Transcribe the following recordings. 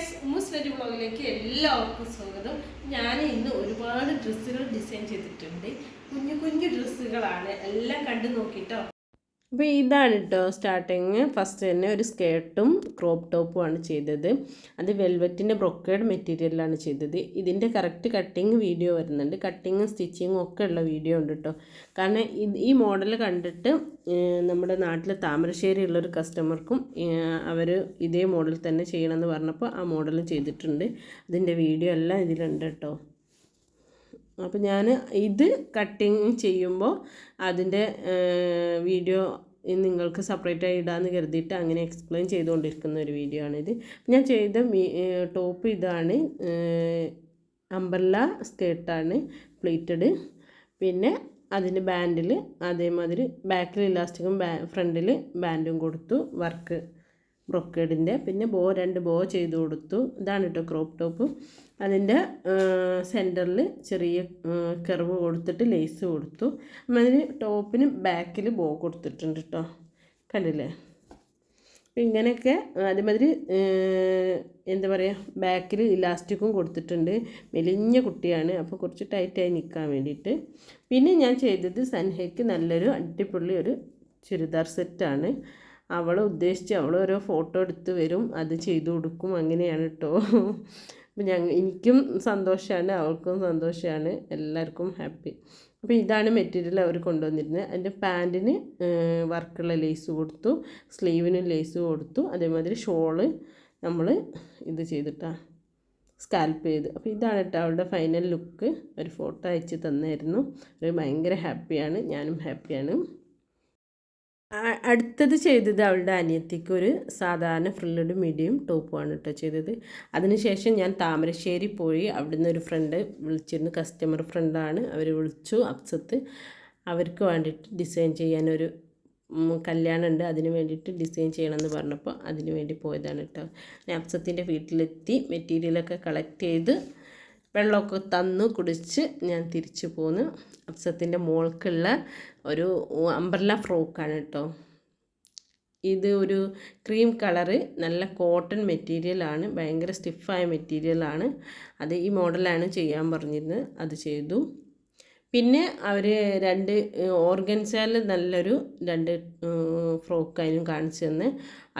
Guys ഉമ്മുസ്ലരി വ്ളോഗിലേക്ക് എല്ലാവർക്കും സ്വാഗതം. ഞാൻ ഇന്ന് ഒരുപാട് ഡ്രസ്സുകൾ ഡിസൈൻ ചെയ്തിട്ടുണ്ട്. കുഞ്ഞു കുഞ്ഞു ഡ്രസ്സുകളാണ് എല്ലാം കണ്ടു നോക്കിട്ടോ. അപ്പോൾ ഇതാണ് കേട്ടോ സ്റ്റാർട്ടിങ് ഫസ്റ്റ് തന്നെ ഒരു സ്കേർട്ടും ക്രോപ്പ് ടോപ്പുമാണ് ചെയ്തത്. അത് വെൽവെറ്റിന്റെ ബ്രൊക്കേഡ് മെറ്റീരിയലാണ് ചെയ്തത്. ഇതിന്റെ കറക്റ്റ് കട്ടിങ് വീഡിയോ വരുന്നുണ്ട്. കട്ടിങ്ങും സ്റ്റിച്ചിങ്ങും ഒക്കെ ഉള്ള വീഡിയോ ഉണ്ട് കേട്ടോ കാരണം ഈ മോഡൽ കണ്ടിട്ട് നമ്മുടെ നാട്ടിൽ താമരശ്ശേരി ഉള്ളൊരു കസ്റ്റമർക്കും അവർ ഇതേ മോഡൽ തന്നെ ചെയ്യണമെന്ന് പറഞ്ഞപ്പോൾ ആ മോഡൽ ചെയ്തിട്ടുണ്ട്. അതിന്റെ വീഡിയോ എല്ലാം ഇതിലുണ്ട് കേട്ടോ അപ്പോൾ ഞാൻ ഇത് കട്ടിങ് ചെയ്യുമ്പോൾ അതിന്റെ വീഡിയോ നിങ്ങൾക്ക് സെപ്പറേറ്റ് ആയി ഇടാമെന്ന് കരുതിയിട്ട് അങ്ങനെ എക്സ്പ്ലെയിൻ ചെയ്തുകൊണ്ടിരിക്കുന്ന ഒരു വീഡിയോ ആണിത് ഞാൻ ചെയ്ത ടോപ്പ് ഇതാണ് അമ്പർല സ്കേർട്ടാണ് പ്ലീറ്റഡ് പിന്നെ അതിന് ബാൻഡിൽ അതേമാതിരി ബാക്കിൽ ഇലാസ്റ്റിക്കും ബാ ഫ്രണ്ടിൽ ബാൻഡും കൊടുത്തു വർക്ക് ബ്രൊക്കേഡിന്റെ പിന്നെ ബോ രണ്ട് ബോ ചെയ്ത് കൊടുത്തു. ഇതാണ് കേട്ടോ ക്രോപ്പ് ടോപ്പ് അതിന്റെ സെന്ററിൽ ചെറിയ കർവ് കൊടുത്തിട്ട് ലേസ് കൊടുത്തു. അതിന് ടോപ്പിന് ബാക്കിൽ ബോ കൊടുത്തിട്ടുണ്ട് കേട്ടോ കണ്ടില്ലേ? അപ്പം ഇങ്ങനെയൊക്കെ അതേമാതിരി എന്താ പറയുക ബാക്കിൽ ഇലാസ്റ്റിക്കും കൊടുത്തിട്ടുണ്ട്. മെലിഞ്ഞ കുട്ടിയാണ്. അപ്പോൾ കുറച്ച് ടൈറ്റായി നിൽക്കാൻ വേണ്ടിയിട്ട്. പിന്നെ ഞാൻ ചെയ്തത് സൻഹയ്ക്ക് നല്ലൊരു അടിപൊളി ഒരു ചുരിദാർ സെറ്റാണ് അവൾ ഉദ്ദേശിച്ച് അവൾ ഓരോ ഫോട്ടോ എടുത്ത് വരും അത് ചെയ്തു കൊടുക്കും. അങ്ങനെയാണ് കേട്ടോ അപ്പം ഞങ്ങൾ എനിക്കും സന്തോഷമാണ് അവൾക്കും സന്തോഷമാണ് എല്ലാവർക്കും ഹാപ്പി. അപ്പോൾ ഇതാണ് മെറ്റീരിയൽ അവർ കൊണ്ടുവന്നിരുന്നത് അതിന്റെ പാന്റിന് വർക്കുള്ള ലേസ് കൊടുത്തു സ്ലീവിന് ലേസ് കൊടുത്തു അതേമാതിരി ഷോൾ നമ്മൾ ഇത് ചെയ്തിട്ടാണ് സ്കാൽപ്പ് ചെയ്ത്. അപ്പോൾ ഇതാണ് കേട്ടോ അവളുടെ ഫൈനൽ ലുക്ക്. ഒരു ഫോട്ടോ അയച്ച് തന്നായിരുന്നു. അവർ ഭയങ്കര ഹാപ്പിയാണ്. ഞാനും ഹാപ്പിയാണ്. അടുത്തത് ചെയ്തത് അവളുടെ അനിയത്തിക്ക് ഒരു സാധാരണ ഫ്രില്ലഡ് മീഡിയം ടോപ്പുമാണ് കേട്ടോ ചെയ്തത്. അതിനുശേഷം ഞാൻ താമരശ്ശേരി പോയി അവിടുന്ന് ഒരു ഫ്രണ്ട് വിളിച്ചിരുന്നു. കസ്റ്റമർ ഫ്രണ്ടാണ് അവർ വിളിച്ചു അപ്സത്ത്. അവർക്ക് വേണ്ടിയിട്ട് ഡിസൈൻ ചെയ്യാനൊരു കല്യാണം കല്യാണമുണ്ട് അതിന് വേണ്ടിയിട്ട് ഡിസൈൻ ചെയ്യണമെന്ന് പറഞ്ഞപ്പോൾ അതിന് വേണ്ടി പോയതാണ് കേട്ടോ ഞാൻ അപ്സത്തിന്റെ വീട്ടിലെത്തി. മെറ്റീരിയലൊക്കെ കളക്ട് ചെയ്ത് വെള്ളമൊക്കെ തന്നു കുടിച്ച് ഞാൻ തിരിച്ചു പോന്നു. അപ്സത്തിന്റെ മോൾക്കുള്ള ഒരു അംബ്രല്ല ഫ്രോക്കാണ് കേട്ടോ. ഇത് ഒരു ക്രീം കളറ് നല്ല കോട്ടൺ മെറ്റീരിയലാണ് ഭയങ്കര സ്റ്റിഫായ മെറ്റീരിയലാണ് അത് ഈ മോഡലാണ് ചെയ്യാൻ പറഞ്ഞിരുന്നത്. അത് ചെയ്തു. പിന്നെ അവർ രണ്ട് ഓർഗൻസാൽ നല്ലൊരു രണ്ട് ഫ്രോക്ക് അതിനും കാണിച്ചു തന്ന്.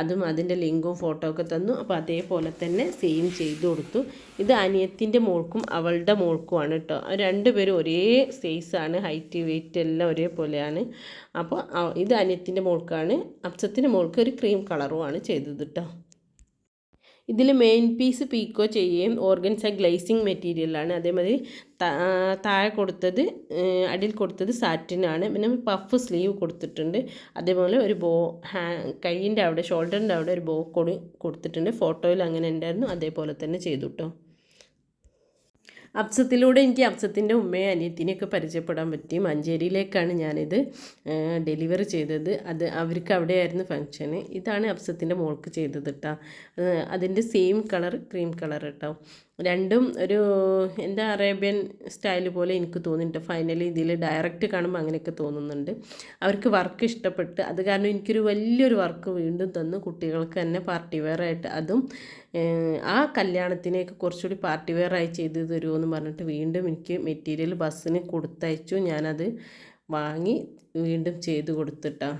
അതും അതിന്റെ ലിങ്കും ഫോട്ടോ ഒക്കെ തന്നു. അപ്പോൾ അതേപോലെ തന്നെ സെയിം ചെയ്തു കൊടുത്തു. ഇത് അനിയത്തിന്റെ മോൾക്കും അവളുടെ മോൾക്കുമാണ് കേട്ടോ രണ്ടുപേരും ഒരേ സൈസാണ് ഹൈറ്റ് വെയിറ്റ് എല്ലാം ഒരേപോലെയാണ്. അപ്പോൾ ഇത് അനിയത്തിന്റെ മോൾക്കാണ്. അപ്സത്തിന്റെ മോൾക്ക് ഒരു ക്രീം കളറുമാണ് ചെയ്തത് കേട്ടോ ഇതിൽ മെയിൻ പീസ് പീക്കോ ചെയ്യുകയും ഓർഗൻസ ഗ്ലേസിങ് മെറ്റീരിയലാണ് അതേമാതിരി താഴെ കൊടുത്തത് അടിയിൽ കൊടുത്തത് സാറ്റിനാണ് പിന്നെ പഫ് സ്ലീവ് കൊടുത്തിട്ടുണ്ട്. അതേപോലെ ഒരു ബോ ഹാ കൈയിന്റെ അവിടെ ഷോൾഡറിന്റെ അവിടെ ഒരു ബോ കൊടി കൊടുത്തിട്ടുണ്ട്. ഫോട്ടോയിൽ അങ്ങനെ ഉണ്ടായിരുന്നു. അതേപോലെ തന്നെ ചെയ്തു കേട്ടോ അപ്സത്തിലൂടെ എനിക്ക് അപ്സത്തിന്റെ ഉമ്മയെ അനിയത്തിനെയൊക്കെ പരിചയപ്പെടാൻ പറ്റി. മഞ്ചേരിയിലേക്കാണ് ഞാനിത് ഡെലിവറി ചെയ്തത്. അത് അവർക്ക് അവിടെയായിരുന്നു ഫങ്ഷന് ഇതാണ് അപ്സത്തിന്റെ മോൾക്ക് ചെയ്തത് കേട്ടോ അതിന്റെ സെയിം കളർ ക്രീം കളർ കേട്ടോ രണ്ടും ഒരു എന്താ അറേബ്യൻ സ്റ്റൈൽ പോലെ എനിക്ക് തോന്നിയിട്ട് ഫൈനലി ഇതിൽ ഡയറക്റ്റ് കാണുമ്പോൾ അങ്ങനെയൊക്കെ തോന്നുന്നുണ്ട്. അവർക്ക് വർക്ക് ഇഷ്ടപ്പെട്ട് അത് കാരണം എനിക്കൊരു വലിയൊരു വർക്ക് വീണ്ടും തന്നു. കുട്ടികൾക്ക് തന്നെ പാർട്ടി വെയർ ആയിട്ട് അതും ആ കല്യാണത്തിനെയൊക്കെ കുറച്ചുകൂടി പാർട്ടി വെയർ ആയി ചെയ്ത് തരുമോ എന്ന് പറഞ്ഞിട്ട് വീണ്ടും എനിക്ക് മെറ്റീരിയൽ ബസ്സിന് കൊടുത്തയച്ചു. ഞാനത് വാങ്ങി വീണ്ടും ചെയ്ത് കൊടുത്തിട്ടാ.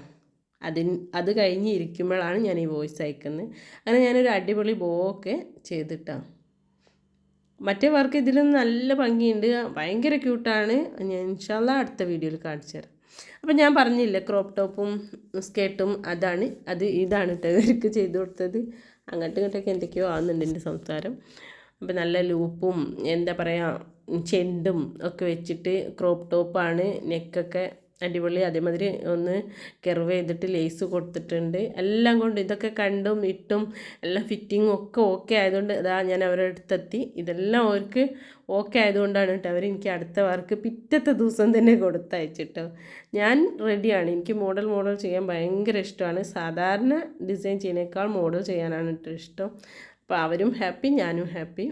അതിന് അത് കഴിഞ്ഞ് ഇരിക്കുമ്പോഴാണ് ഞാൻ ഈ വോയിസ് അയക്കുന്നത് അങ്ങനെ ഞാനൊരു അടിപൊളി ബോ ഒക്കെ ചെയ്തിട്ടാണ് മറ്റേ വർക്ക് ഇതിലും നല്ല ഭംഗിയുണ്ട്. ഭയങ്കര ക്യൂട്ടാണ്. ഞാൻ ഇൻഷാല്ല അടുത്ത വീഡിയോയിൽ കാണിച്ചു തരാം. അപ്പം ഞാൻ പറഞ്ഞില്ലേ ക്രോപ്പ് ടോപ്പും സ്കേർട്ടും അതാണ്. അത് ഇതാണ് കേട്ടോ ഇവർക്ക് ചെയ്തു കൊടുത്തത്. അങ്ങോട്ടും ഇങ്ങോട്ടൊക്കെ എന്തൊക്കെയോ ആവുന്നുണ്ട് എന്റെ സംസാരം. അപ്പം നല്ല ലൂപ്പും എന്താ പറയുക ചെണ്ടും ഒക്കെ വെച്ചിട്ട് ക്രോപ്പ് ടോപ്പാണ് നെക്കൊക്കെ അടിപൊളി. അതേമാതിരി ഒന്ന് കെർവ് ചെയ്തിട്ട് ലേസ് കൊടുത്തിട്ടുണ്ട്. എല്ലാം കൊണ്ട് ഇതൊക്കെ കണ്ടും ഇട്ടും എല്ലാം ഫിറ്റിങ്ങും ഒക്കെ ഓക്കെ ആയതുകൊണ്ട് ഇതാ ഞാൻ അവരുടെ അടുത്തെത്തി. ഇതെല്ലാം അവർക്ക് ഓക്കെ ആയതുകൊണ്ടാണ് കേട്ടോ. അവർ എനിക്ക് അടുത്ത വർക്ക് പിറ്റത്തെ ദിവസം തന്നെ കൊടുത്തയച്ചിട്ടോ. ഞാൻ റെഡിയാണ് എനിക്ക് മോഡൽ മോഡൽ ചെയ്യാൻ ഭയങ്കര ഇഷ്ടമാണ്. സാധാരണ ഡിസൈൻ ചെയ്യുന്നേക്കാൾ മോഡൽ ചെയ്യാനാണ് കേട്ടോ ഇഷ്ടം. അപ്പോൾ അവരും ഹാപ്പി ഞാനും ഹാപ്പി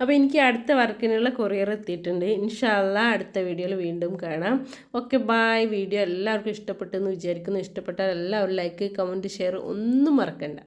അപ്പോൾ എനിക്ക് അടുത്ത വർക്കിനുള്ള കൊറിയർ എത്തിയിട്ടുണ്ട്. ഇൻഷാല്ല അടുത്ത വീഡിയോയിൽ വീണ്ടും കാണാം. ഓക്കെ ബായ് വീഡിയോ എല്ലാവർക്കും ഇഷ്ടപ്പെട്ടെന്ന് വിചാരിക്കുന്നു. ഇഷ്ടപ്പെട്ടാൽ എല്ലാവരും ലൈക്ക് കമന്റ് ഷെയർ ഒന്നും മറക്കണ്ട.